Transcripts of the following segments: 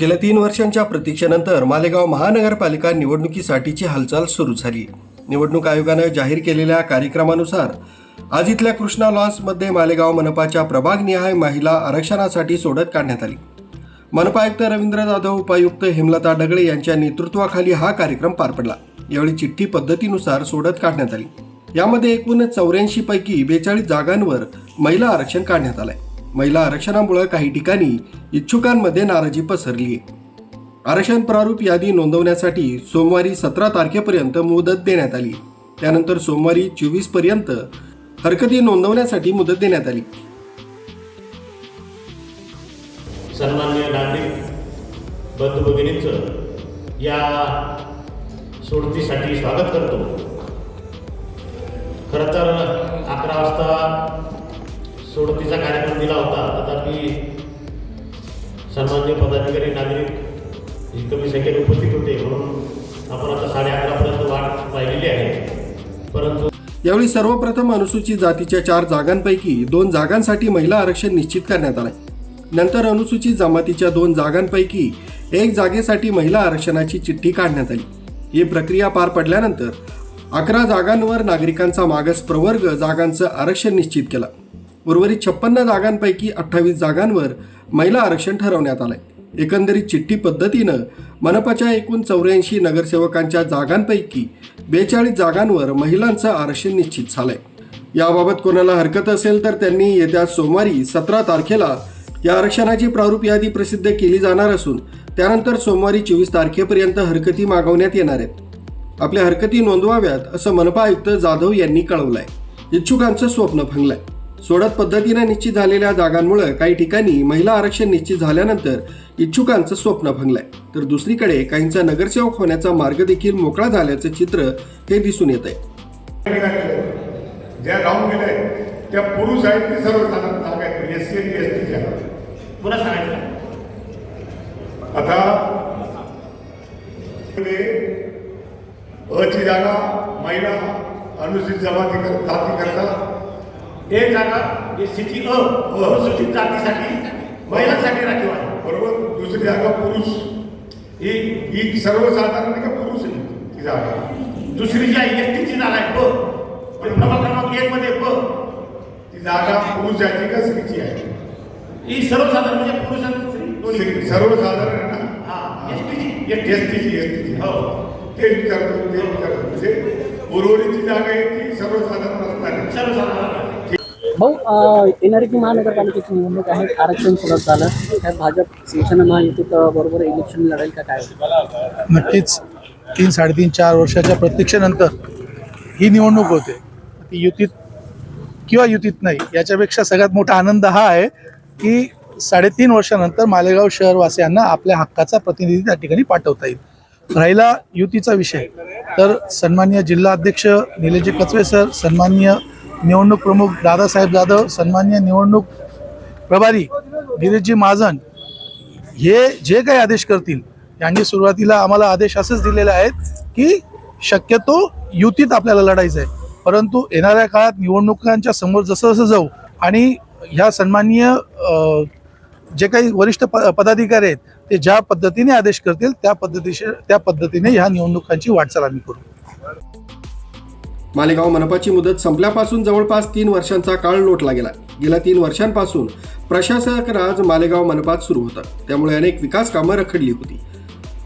गेल्या तीन वर्षांच्या प्रतीक्षेनंतर मालेगाव महानगरपालिका निवडणुकीसाठीची हालचाल सुरू झाली. निवडणूक आयोगानं जाहीर केलेल्या कार्यक्रमानुसार आज इथल्या कृष्णा लॉन्समध्ये मालेगाव मनपाच्या प्रभागनिहाय महिला आरक्षणासाठी सोडत काढण्यात आली. मनपा आयुक्त रवींद्र जाधव उपायुक्त हेमलता डगळे यांच्या नेतृत्वाखाली हा कार्यक्रम पार पडला. यावेळी चिठ्ठी पद्धतीनुसार सोडत काढण्यात आली. यामध्ये एकूण चौऱ्याऐंशी पैकी बेचाळीस जागांवर महिला आरक्षण काढण्यात आलंय. महिला आरक्षणामुळे काही ठिकाणी इच्छुकांमध्ये नाराजी पसरली आरक्षण प्रारूप यादी नोंदवण्यासाठी सोमवारी सतरा तारखेपर्यंत मुदत देण्यात आली. त्यानंतर सोमवारी चोवीसपर्यंत हरकती नोंदवण्यासाठी मुदत देण्यात आली. सन्मान्य नागरिक बंधू भगिनींचं या सोडतीसाठी स्वागत करतो. खरं तर अकरा वाजता सोडतीचा कार्यक्रम दिला होता. तथापि सन्मान्य पदाधिकारी नागरिक ही कमी संख्येने उपस्थित होते म्हणून आपण आता साडे अकरापर्यंत वाट पाहिलेली आहे. परंतु यावेळी सर्वप्रथम अनुसूचित जातीच्या चार जागांपैकी दोन जागांसाठी महिला आरक्षण निश्चित करण्यात आले नंतर अनुसूचित जमातीच्या दोन जागांपैकी एक जागेसाठी महिला आरक्षणाची चिठ्ठी काढण्यात आली. ही प्रक्रिया पार पडल्यानंतर अकरा जागांवर नागरिकांचा मागास प्रवर्ग जागांचं आरक्षण निश्चित केलं. उर्वरित छप्पन्न जागांपैकी अठ्ठावीस जागांवर महिला आरक्षण ठरवण्यात आलंय. एकंदरीत चिठ्ठी पद्धतीनं मनपाच्या एकूण चौऱ्याऐंशी नगरसेवकांच्या जागांपैकी बेचाळीस जागांवर महिलांचं आरक्षण निश्चित झालंय. याबाबत कोणाला हरकत असेल तर त्यांनी येत्या सोमवारी सतरा तारखेला या आरक्षणाची प्रारूप यादी प्रसिद्ध केली जाणार असून त्यानंतर सोमवारी चोवीस तारखेपर्यंत हरकती मागवण्यात येणार आहेत. आपल्या हरकती नोंदवाव्यात असं मनपा आयुक्त जाधव यांनी कळवलंय. इच्छुकांचं स्वप्न भंगलंय. सोडत पद्धतीनं निश्चित झालेल्या जागांमुळे काही ठिकाणी महिला आरक्षण निश्चित झाल्यानंतर इच्छुकांचं स्वप्न भंगलंय. तर दुसरीकडे काहींचा नगरसेवक होण्याचा मार्ग देखील मोकळा झाल्याचं चित्र हे दिसून येत आहे ज्या राहून गेले त्या पुरुष आहेत ते सर्वसाधारण जागा आहेत एस सी आणि एस टीच्या पुन्हा सांगायचं. आता अची जागा महिला अनुसूचित जमाती जाती करता एक जागा एस सीची अ अनुसूचित जातीसाठी महिलांसाठी राखीव आहे. बरोबर? दुसरी जागा पुरुष. ही ही सर्वसाधारण का पुरुष आहे? ती जागा. दुसरी जी आहे एस टीची जागा आहे ब प्रभाग क्रमांक एक मध्ये ब ती जागा पुरुष जाती का स्त्रीची आहे? ही सर्वसाधारण म्हणजे पुरुष सर्वसाधारण ना? हा एस टीची एस टीची एस टीची हो. ते विचारतो ते विचारतो. म्हणजे उर्वरितची जागा आहे ती सर्वसाधारण असणार सर्वसाधारण. भाऊ अ, येणारी जी महानगरपालिकेची निवडणूक आहे आरक्षण सुरू झालं काय भाजप शिवसेना महायुतीत बरोबर इलेक्शन लढेल का काय? नक्कीच. तीन साडेतीन चार वर्षाच्या प्रतीक्षेनंतर ही निवडणूक होते. ती युतीत किंवा युतीत नाही याच्यापेक्षा सगळ्यात मोठा आनंद हा आहे की साडेतीन वर्षानंतर मालेगाव शहरवासियांना आपल्या हक्काचा प्रतिनिधी त्या ठिकाणी पाठवता येईल. राहिला युतीचा विषय. तर सन्मान्य जिल्हा अध्यक्ष निलेजी कचवे सर सन्मान्य निवडणूक प्रमुख दादासाहेब जाधव सन्मान्य निवडणूक प्रभारी गिरीशजी महाजन हे जे काही आदेश करतील यांनी सुरुवातीला आम्हाला आदेश असेच दिलेले आहेत की शक्यतो युतीत आपल्याला लढायचं आहे. परंतु येणाऱ्या काळात निवडणुकांच्या समोर जसं जसं जाऊ आणि ह्या सन्माननीय जे काही वरिष्ठ प पदाधिकारी आहेत ते ज्या पद्धतीने आदेश करतील त्या पद्धतीशी त्या पद्धतीने ह्या निवडणुकांची वाटचाल आम्ही करू. मालेगाव मनपाची मुदत संपल्यापासून जवळपास तीन वर्षांचा काळ लोटला गेला. गेल्या तीन वर्षांपासून प्रशासक राज मालेगाव मनपात सुरू होता. त्यामुळे अनेक विकास कामं रखडली होती.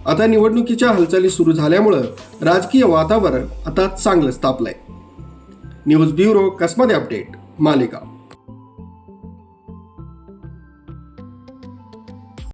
आता निवडणुकीच्या हालचाली सुरू झाल्यामुळं राजकीय वातावरण आता चांगलंच तापलंय न्यूज ब्युरो कसमध्ये अपडेट मालेगाव.